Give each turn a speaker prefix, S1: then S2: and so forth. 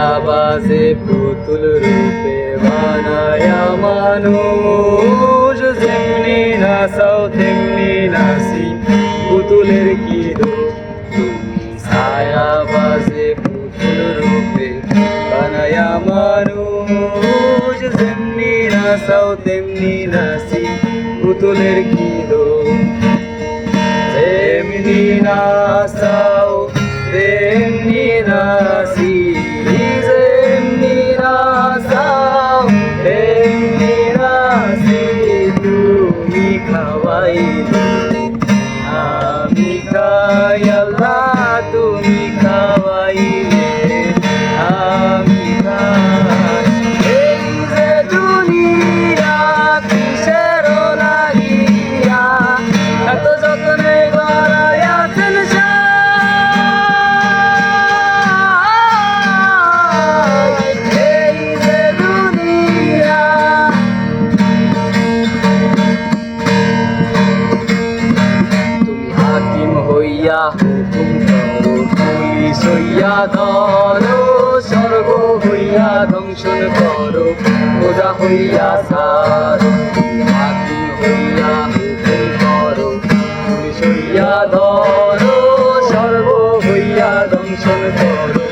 S1: ছায়াবাজে পুতুল রূপে বানায়া মানুষ যেমনি নাচাও, তেমনি নাচি। পুতুলের কি দোষ? তুমি ছায়াবাজে পুতুল রূপে বানায়া মানুষ যেমনি নাচাও, তেমনি নাচি। পুতুলের কি দোষ? তেমনি নাচাও life. হইয়া পুলিশ হইয়া ধরো, স্বর্গ হইয়া দংশন করো, প্রজা হইয়া সারো হাকিম হইয়া করো পুলিশ হইয়া ধরো, স্বর্গ হইয়া দংশন করো